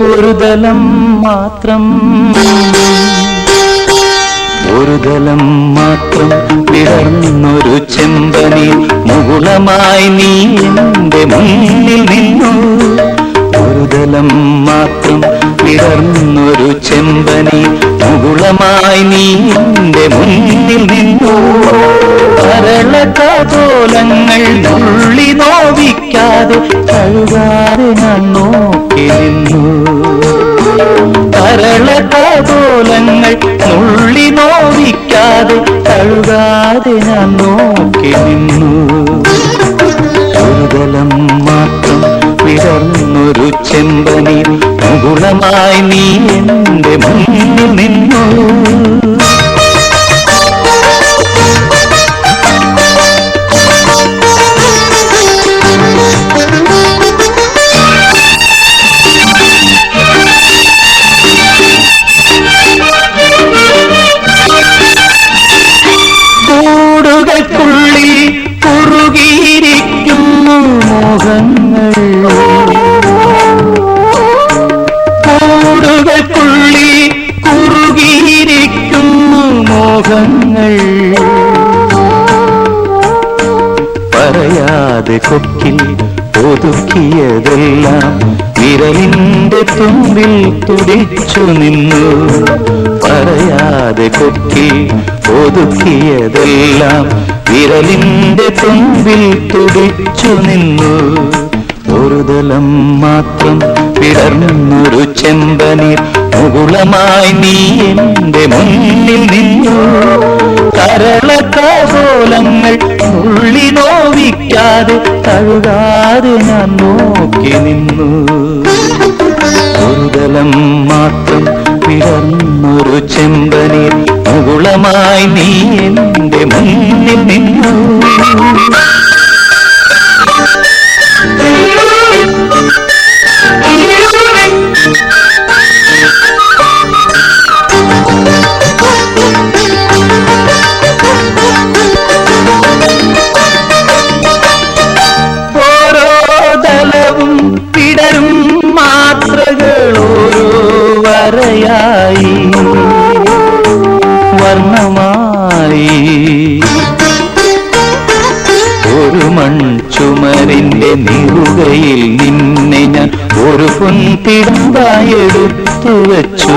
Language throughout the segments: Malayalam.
ഒരു ദലം മാത്രം. ഒരു ദലം മാത്രം വിടർന്നൊരു ചെമ്പനി മുകുളമായി നീ എന്റെ മുന്നിൽ നിന്നു. ഒരു ദലം മാത്രം വിടർന്നൊരു ചെമ്പനി മുകുളമായി നീ എന്റെ മുന്നിൽ നിന്നു. കരളകോലങ്ങൾ നുള്ളി നോവിക്കാതെ കഴുകാതെ ഞാൻ നോക്കി നിന്നു കരളകോലങ്ങൾ നുള്ളി നോവിക്കാതെ കഴുകാതെ ഞാൻ നോക്കി നിന്നു ഒരുതലം മാത്രം വിടർന്നൊരു ചെമ്പനി മുകുളമായി നീ എന്റെ മുന്നിൽ നിന്നു. മോഹങ്ങൾ പറയാതെ കൊക്കിൽ ഒതുക്കിയതെല്ലാം വിരലിന്റെ തുമ്പിൽ തുടിച്ചു നിന്നു. പറയാതെ കൊക്കിൽ ഒതുക്കിയതെല്ലാം വിരലിന്റെ തുമ്പിൽ തുടിച്ചു നിന്നു. ഒരു ദലം മാത്രം വിടർന്നൊരു ചെമ്പനീർ മുകുളമായി നീ എന്റെ മുന്നിൽ നിന്നു. കരളകോലങ്ങൾ ഉള്ളി നോവിക്കാതെ തഴുകാതെ ഞാൻ നോക്കി നിന്നു. ഒരു ദലം മാത്രം പിടർന്നൊരു ചെമ്പനീർ മുകുളമായി നീ എന്റെ മുന്നിൽ നിന്നു. ഒരു മൺചുമരിന്റെ നിറുകയിൽ നിന്നെ ഞാൻ ഒരു പൊൻപിടമ്പായെടുത്തു വച്ചു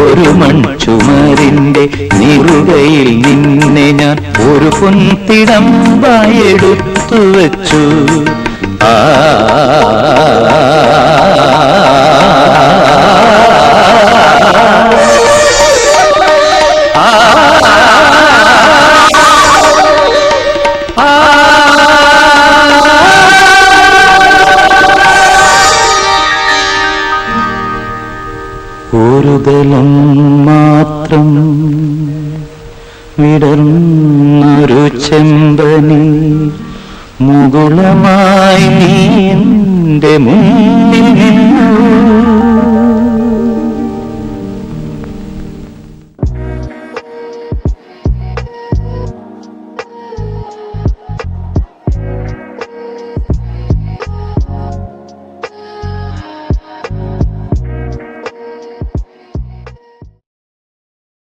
ഒരു മൺചുമരിന്റെ നിറുകയിൽ നിന്നെ ഞാൻ ഒരു പൊൻപിടമ്പായെടുത്തു വച്ചു ആ മാത്രം വിടർന്നൊരു ചെമ്പനി മുകുളമായി നീ മുന്നിൽ നിന്നു.